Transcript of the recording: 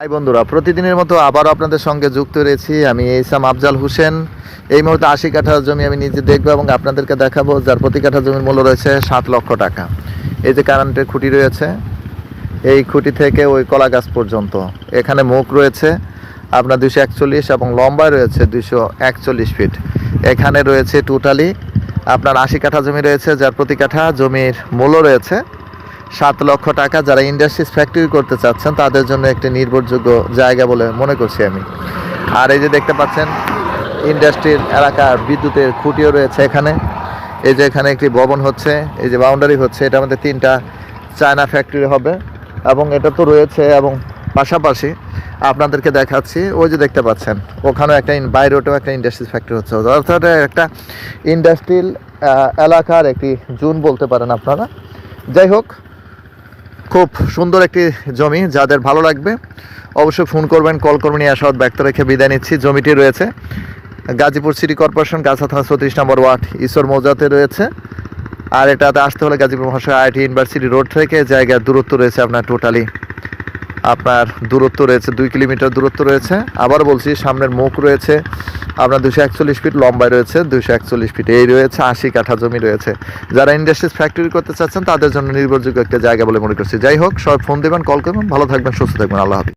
High বন্ধুরা, প্রতিদিনের মতো আবারও আপনাদের সঙ্গে যুক্ত রয়েছি আমি ইসাম আফজাল হোসেন। এই মুহূর্তে আশি কাঠা জমি আমি নিজে দেখব এবং আপনাদেরকে দেখাবো, যার প্রতি কাঠা জমির মূল্য রয়েছে সাত লক্ষ টাকা। এই যে কারেন্টের খুঁটি রয়েছে, এই খুঁটি থেকে ওই কলা গাছ পর্যন্ত। এখানে মুখ রয়েছে, আপনার দুশো একচল্লিশ এবং লম্বায় রয়েছে দুশো একচল্লিশ ফিট এখানে রয়েছে টোটালি আপনার আশি কাঠা জমি রয়েছে, যার প্রতি কাঠা জমির মূল্য রয়েছে সাত লক্ষ টাকা যারা ইন্ডাস্ট্রিজ ফ্যাক্টরি করতে চাচ্ছেন, তাদের জন্য একটি নির্ভরযোগ্য জায়গা বলে মনে করছি আমি। আর এই যে দেখতে পাচ্ছেন ইন্ডাস্ট্রির এলাকার বিদ্যুতের খুঁটিও রয়েছে এখানে। এই যে এখানে একটি ভবন হচ্ছে, এই যে বাউন্ডারি হচ্ছে, এটা আমাদের তিনটা চায়না ফ্যাক্টরি হবে। এবং এটা তো রয়েছে এবং পাশাপাশি আপনাদেরকে দেখাচ্ছি, ওই যে দেখতে পাচ্ছেন, ওখানেও একটা বাইরেও একটা ইন্ডাস্ট্রিজ ফ্যাক্টরি হচ্ছে। অর্থাৎ একটা ইন্ডাস্ট্রিয়াল এলাকার একটি জুন বলতে পারেন আপনারা। যাই হোক খুব সুন্দর একটি জমি, যাদের ভালো লাগবে, অবশ্যই ফোন করবেন, কল করবেন আশাবাদ ব্যক্ত রেখে বিদায় নিচ্ছি। জমিটি রয়েছে গাজীপুর সিটি কর্পোরেশন, গাছা থানা চৌত্রিশ নম্বর ওয়ার্ড, ঈশ্বর মৌজাতে রয়েছে। আর এটাতে আসতে হলে গাজীপুর মহাশয় আইটি ইউনিভার্সিটি রোড থেকে জায়গার দূরত্ব রয়েছে আপনার টোটালি। আপনার দূরত্ব রয়েছে, দুই কিলোমিটার দূরত্ব রয়েছে। আবার বলছি, সামনের মুখ রয়েছে আপনার দুশো একচল্লিশ ফিট লম্বায় রয়েছে দুশো একচল্লিশ ফিট এই রয়েছে, আশি কাঠা জমি রয়েছে। যারা ইন্ডাস্ট্রিজ ফ্যাক্টরি করতে চাচ্ছেন, তাদের জন্য নির্ভরযোগ্য একটা জায়গা বলে মনে করছি। যাই হোক, সবাই ফোন দেবেন, কল করবেন, ভালো থাকবেন, সুস্থ থাকবেন, আল্লাহ হাফিজ।